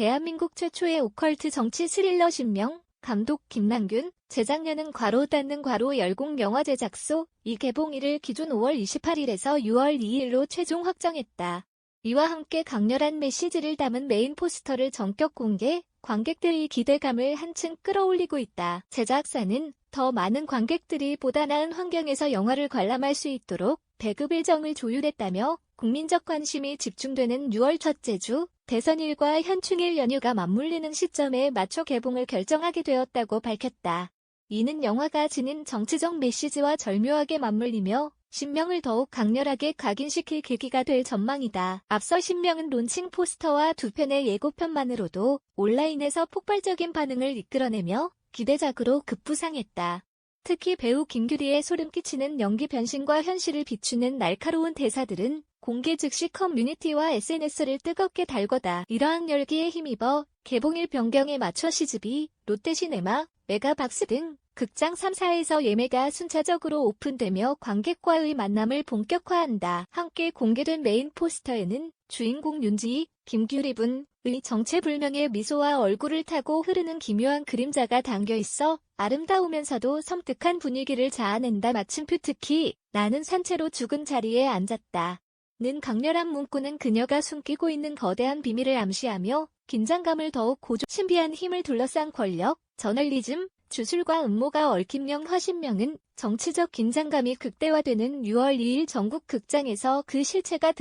대한민국 최초의 오컬트 정치 스릴러 신명, 감독 김남균, 제작년은 괄호 닫는 괄호 열공 영화 제작소, 이 개봉일을 기준 5월 28일에서 6월 2일로 최종 확정했다. 이와 함께 강렬한 메시지를 담은 메인 포스터를 전격 공개, 관객들의 기대감을 한층 끌어올리고 있다. 제작사는 더 많은 관객들이 보다 나은 환경에서 영화를 관람할 수 있도록 배급 일정을 조율했다며 국민적 관심이 집중되는 6월 첫째 주 대선일과 현충일 연휴가 맞물리는 시점에 맞춰 개봉을 결정하게 되었다고 밝혔다. 이는 영화가 지닌 정치적 메시지와 절묘하게 맞물리며 신명을 더욱 강렬하게 각인시킬 계기가 될 전망이다. 앞서 신명은 론칭 포스터와 두 편의 예고편만으로도 온라인에서 폭발적인 반응을 이끌어내며 기대작으로 급부상했다. 특히 배우 김규리의 소름 끼치는 연기 변신과 현실을 비추는 날카로운 대사들은 공개 즉시 커뮤니티와 SNS를 뜨겁게 달궈다 이러한 열기에 힘입어 개봉일 변경에 맞춰 시즈비, 롯데시네마, 메가박스 등 극장 3사에서 예매가 순차적으로 오픈되며 관객과의 만남을 본격화한다. 함께 공개된 메인 포스터에는 주인공 윤지희, 김규리 분의 정체불명의 미소와 얼굴을 타고 흐르는 기묘한 그림자가 담겨 있어 아름다우면서도 섬뜩한 분위기를 자아낸다. 마침표 특히 나는 산채로 죽은 자리에 앉았다. 는 강렬한 문구는 그녀가 숨기고 있는 거대한 비밀을 암시하며 긴장감을 더욱 고조 신비한 힘을 둘러싼 권력, 저널리즘, 주술과 음모가 얽힌명 화신명은 정치적 긴장감이 극대화되는 6월 2일 전국 극장에서 그 실체가 드